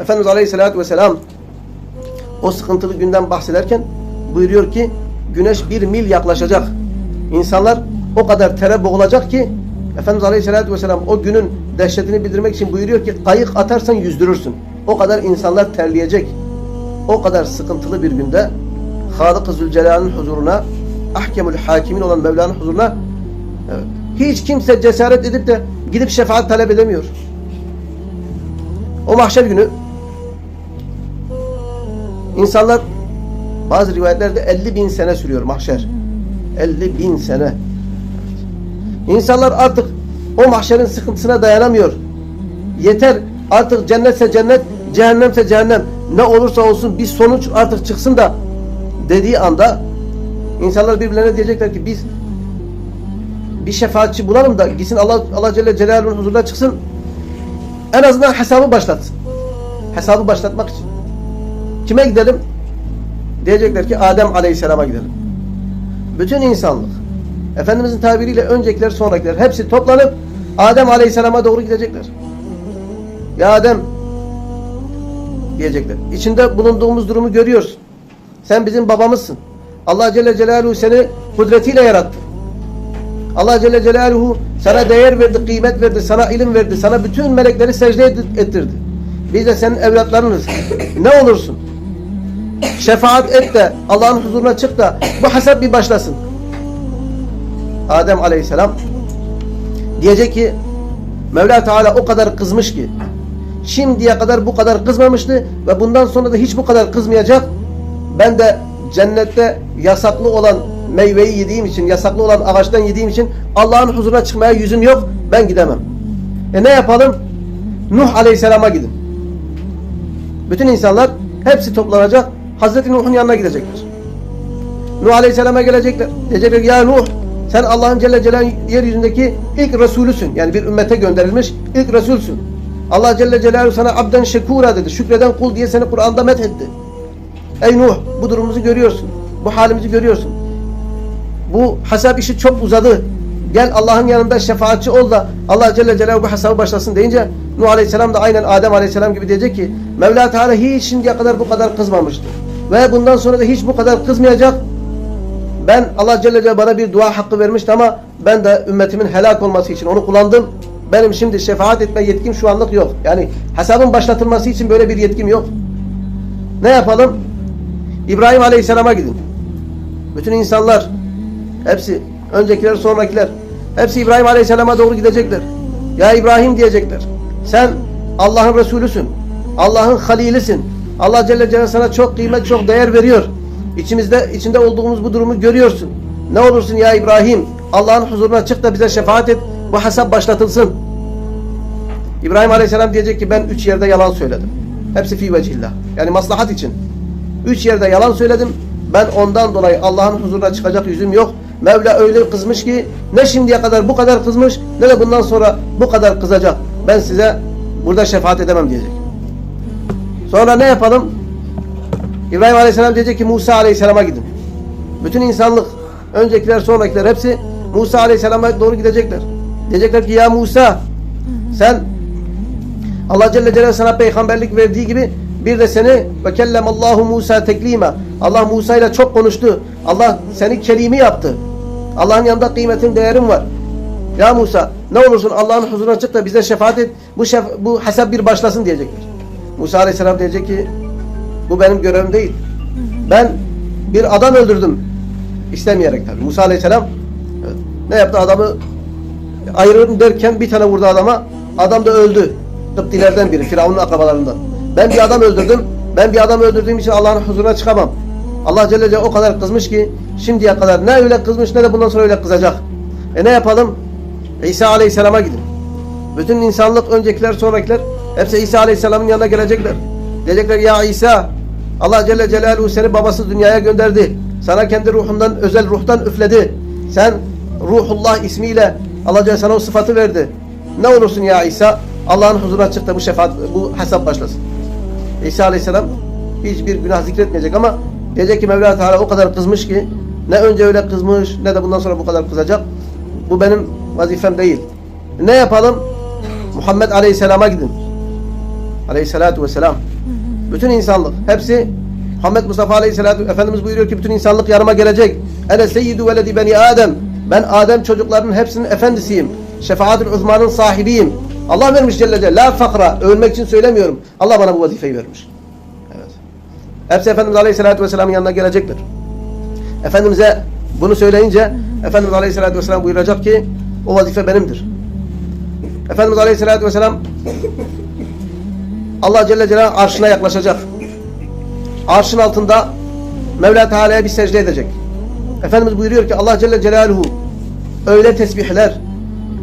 Efendimiz Aleyhisselatü Vesselam o sıkıntılı günden bahsederken buyuruyor ki güneş bir mil yaklaşacak. İnsanlar o kadar tere boğulacak ki Efendimiz Aleyhisselatü Vesselam o günün dehşetini bildirmek için buyuruyor ki kayık atarsan yüzdürürsün. O kadar insanlar terleyecek. O kadar sıkıntılı bir günde Halık-ı Zülcelal'in huzuruna ahkemül hakimin olan Mevla'nın huzuruna evet, hiç kimse cesaret edip de gidip şefaat talep edemiyor. O mahşer günü insanlar bazı rivayetlerde 50 bin sene sürüyor mahşer. 50 bin sene. İnsanlar artık o mahşerin sıkıntısına dayanamıyor. Yeter artık cennetse cennet, cehennemse cehennem. Ne olursa olsun bir sonuç artık çıksın da dediği anda insanlar birbirlerine diyecekler ki biz bir şefaatçi bulalım da gitsin Allah, Allah Celle Celaluhu'nun huzuruna çıksın. En azından hesabı başlatsın. Hesabı başlatmak için. Kime gidelim? Diyecekler ki Adem Aleyhisselam'a gidelim. Bütün insanlık Efendimizin tabiriyle öncekiler sonrakiler hepsi toplanıp Adem Aleyhisselam'a doğru gidecekler. Ya Adem diyecekler. İçinde bulunduğumuz durumu görüyorsun. Sen bizim babamızsın. Allah Celle Celaluhu seni kudretiyle yarattı. Allah Celle Celaluhu sana değer verdi, kıymet verdi, sana ilim verdi, sana bütün melekleri secde ettirdi. Biz de senin evlatlarınız. Ne olursun? Şefaat et de Allah'ın huzuruna çık da bu hesap bir başlasın. Adem Aleyhisselam diyecek ki Mevla Teala o kadar kızmış ki şimdiye kadar bu kadar kızmamıştı ve bundan sonra da hiç bu kadar kızmayacak. Ben de cennette yasaklı olan meyveyi yediğim için, yasaklı olan ağaçtan yediğim için Allah'ın huzuruna çıkmaya yüzüm yok. Ben gidemem. E ne yapalım? Nuh Aleyhisselam'a gidin. Bütün insanlar hepsi toplanacak. Hazreti Nuh'un yanına gidecekler. Nuh Aleyhisselam'a gelecekler. Diyecekler ya Nuh sen Allah'ın Celle Celaluhu yeryüzündeki ilk Resulüsün. Yani bir ümmete gönderilmiş ilk Resulsün. Allah Celle Celaluhu sana abden şekura dedi. Şükreden kul diye seni Kur'an'da methetti. Ey Nuh bu durumumuzu görüyorsun. Bu halimizi görüyorsun. Bu hesap işi çok uzadı. Gel Allah'ın yanında şefaatçi ol da Allah Celle Celaluhu bu hesabı başlasın deyince Nuh Aleyhisselam da aynen Adem Aleyhisselam gibi diyecek ki Mevla Teala hiç şimdiye kadar bu kadar kızmamıştı. Ve bundan sonra da hiç bu kadar kızmayacak. Ben Allah Celle Celaluhu bana bir dua hakkı vermişti ama ben de ümmetimin helak olması için onu kullandım. Benim şimdi şefaat etme yetkim şu anlık yok. Yani hesabın başlatılması için böyle bir yetkim yok. Ne yapalım? İbrahim Aleyhisselam'a gidin. Bütün insanlar hepsi öncekiler sonrakiler hepsi İbrahim Aleyhisselam'a doğru gidecekler. Ya İbrahim diyecekler. Sen Allah'ın Resulüsün. Allah'ın halilisin. Allah Celle Celaluhu sana çok kıymet, çok değer veriyor. İçimizde, içinde olduğumuz bu durumu görüyorsun. Ne olursun ya İbrahim, Allah'ın huzuruna çık da bize şefaat et, bu hesap başlatılsın. İbrahim Aleyhisselam diyecek ki ben üç yerde yalan söyledim. Hepsi fi vecihillah. Yani maslahat için. Üç yerde yalan söyledim. Ben ondan dolayı Allah'ın huzuruna çıkacak yüzüm yok. Mevla öyle kızmış ki ne şimdiye kadar bu kadar kızmış ne de bundan sonra bu kadar kızacak. Ben size burada şefaat edemem diyecek. Sonra ne yapalım? İbrahim Aleyhisselam diyecek ki Musa Aleyhisselam'a gidin. Bütün insanlık, öncekiler sonrakiler hepsi Musa Aleyhisselam'a doğru gidecekler. Diyecekler ki ya Musa sen Allah Celle Celaluhu sana peygamberlik verdiği gibi bir de seni ve kellemallahu Musa teklima. Allah Musa ile çok konuştu. Allah seni kelimi yaptı. Allah'ın yanında kıymetin, değerin var. Ya Musa ne olursun Allah'ın huzuruna çık da bize şefaat et. Bu, şef, bu hesap bir başlasın diyecekler. Musa Aleyhisselam diyecek ki bu benim görevim değil. Ben bir adam öldürdüm. İstemeyerek tabii. Musa Aleyhisselam ne yaptı adamı ayırırım derken bir tane vurdu adama. Adam da öldü. Kıptilerden biri. Firavun'un akrabalarından. Ben bir adam öldürdüm. Ben bir adam öldürdüğüm için Allah'ın huzuruna çıkamam. Allah Celle Celaluhu o kadar kızmış ki şimdiye kadar ne öyle kızmış ne de bundan sonra öyle kızacak. E ne yapalım? İsa Aleyhisselam'a gidin. Bütün insanlık öncekiler sonrakiler hepsi İsa Aleyhisselam'ın yanına gelecekler. Diyecekler ya İsa Allah Celle Celaluhu seni babası dünyaya gönderdi. Sana kendi ruhundan, özel ruhtan üfledi. Sen Ruhullah ismiyle Allah Celle sana o sıfatı verdi. Ne olursun ya İsa? Allah'ın huzuruna çık da bu şefaat, bu hesap başlasın. İsa Aleyhisselam hiçbir günah zikretmeyecek ama diyecek ki Mevla Teala o kadar kızmış ki ne önce öyle kızmış ne de bundan sonra bu kadar kızacak. Bu benim vazifem değil. Ne yapalım? Muhammed Aleyhisselam'a gidin. Aleyhissalatu vesselam bütün insanlık hepsi Muhammed Mustafa aleyhissalatu Efendimiz buyuruyor ki bütün insanlık yanıma gelecek. Ene seyyidu veledi beni Adem. Ben Adem çocuklarının hepsinin efendisiyim. Şefaatül uzmanın sahibiyim. Allah vermiş Celle Celle. La fakra. Övünmek için söylemiyorum. Allah bana bu vazifeyi vermiş. Evet. Hepsi Efendimiz Aleyhisselatü Vesselam'ın yanına gelecekler. Efendimiz'e bunu söyleyince Efendimiz Aleyhisselatü Vesselam buyuracak ki o vazife benimdir. Efendimiz Aleyhisselatü Vesselam Allah Celle Celaluhu arşına yaklaşacak. Arşın altında Mevla Teala'ya bir secde edecek. Efendimiz buyuruyor ki Allah Celle Celaluhu öyle tesbihler,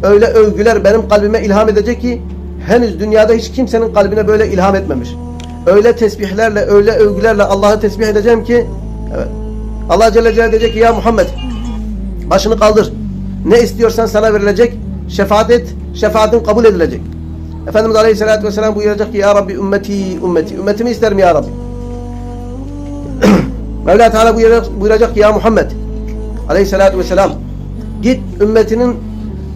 öyle övgüler benim kalbime ilham edecek ki henüz dünyada hiç kimsenin kalbine böyle ilham etmemiş. Öyle tesbihlerle, öyle övgülerle Allah'ı tesbih edeceğim ki evet. Allah Celle Celaluhu diyecek ki ya Muhammed başını kaldır. Ne istiyorsan sana verilecek. Şefaat et. Şefaatin kabul edilecek. Efendimiz Aleyhisselatü Vesselam buyuracak ki Ya Rabbi ümmeti ümmeti. Ümmetimi isterim Ya Rabbi. Mevla Teala buyuracak, buyuracak ki Ya Muhammed Aleyhisselatü Vesselam git ümmetinin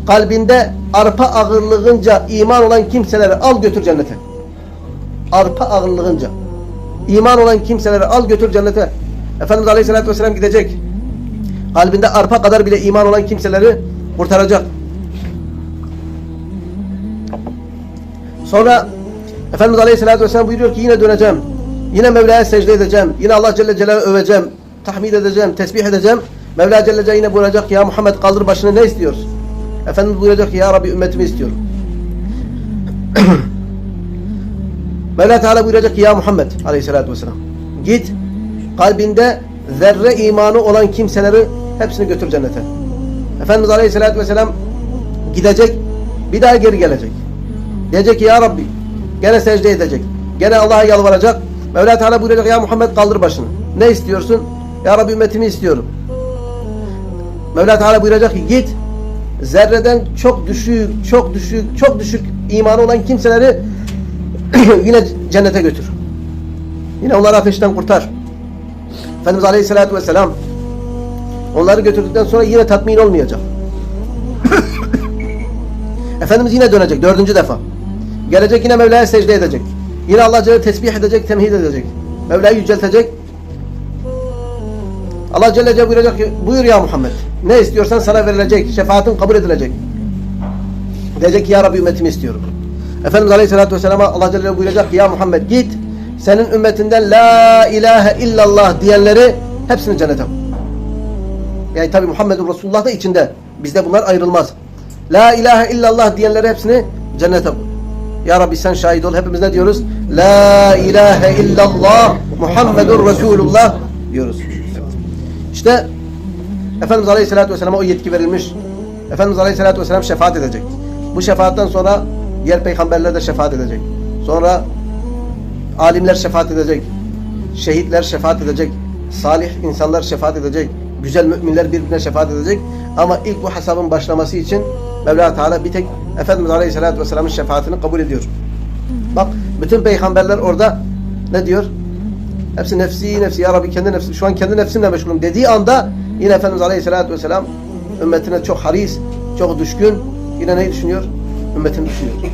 kalbinde arpa ağırlığınca iman olan kimseleri al götür cennete. Arpa ağırlığınca. iman olan kimseleri al götür cennete. Efendimiz Aleyhisselatü Vesselam gidecek. Kalbinde arpa kadar bile iman olan kimseleri kurtaracak. Sonra Efendimiz Aleyhisselatü Vesselam buyuruyor ki yine döneceğim. Yine Mevla'ya secde edeceğim. Yine Allah Celle Celaluhu öveceğim. Tahmid edeceğim. Tesbih edeceğim. Mevla Celle Celaluhu yine buyuracak ki ya Muhammed kaldır başını ne istiyorsun? Efendimiz buyuracak ki ya Rabbi ümmetimi istiyorum. Mevla Teala buyuracak ki ya Muhammed Aleyhisselatü Vesselam git kalbinde zerre imanı olan kimseleri hepsini götür cennete. Efendimiz Aleyhisselatü Vesselam gidecek bir daha geri gelecek. Diyecek ki ya Rabbi gene secde edecek. Gene Allah'a yalvaracak. Mevla Teala buyuracak ya Muhammed kaldır başını. Ne istiyorsun? Ya Rabbi ümmetimi istiyorum. Mevla Teala buyuracak ki git zerreden çok düşük, çok düşük, çok düşük imanı olan kimseleri yine cennete götür. Yine onları ateşten kurtar. Efendimiz Aleyhisselatü Vesselam onları götürdükten sonra yine tatmin olmayacak. Efendimiz yine dönecek dördüncü defa. Gelecek yine Mevla'ya secde edecek. Yine Allah Celle tesbih edecek, temhid edecek. Mevla'yı yüceltecek. Allah Celle Celle buyuracak ki buyur ya Muhammed. Ne istiyorsan sana verilecek. Şefaatin kabul edilecek. Diyecek ki ya Rabbi ümmetimi istiyorum. Efendimiz Aleyhisselatü Vesselam'a Allah Celle buyuracak ki ya Muhammed git. Senin ümmetinden la ilahe illallah diyenleri hepsini cennete. Yani tabi Muhammedun Resulullah da içinde. Bizde bunlar ayrılmaz. La ilahe illallah diyenleri hepsini cennete koy. Ya Rabbi sen şahit ol. Hepimiz ne diyoruz? La ilahe illallah Muhammedun Resulullah diyoruz. İşte Efendimiz Aleyhisselatü Vesselam'a o yetki verilmiş. Efendimiz Aleyhisselatü Vesselam şefaat edecek. Bu şefaatten sonra diğer peygamberler de şefaat edecek. Sonra alimler şefaat edecek. Şehitler şefaat edecek. Salih insanlar şefaat edecek. Güzel müminler birbirine şefaat edecek. Ama ilk bu hesabın başlaması için Mevla Teala bir tek Efendimiz Aleyhisselatü Vesselam'ın şefaatini kabul ediyor. Bak bütün peygamberler orada ne diyor? Hepsi nefsi nefsi ya Rabbi kendi nefsi şu an kendi nefsimle meşgulüm dediği anda yine Efendimiz Aleyhisselatü Vesselam ümmetine çok haris, çok düşkün yine ne düşünüyor? Ümmetini düşünüyor.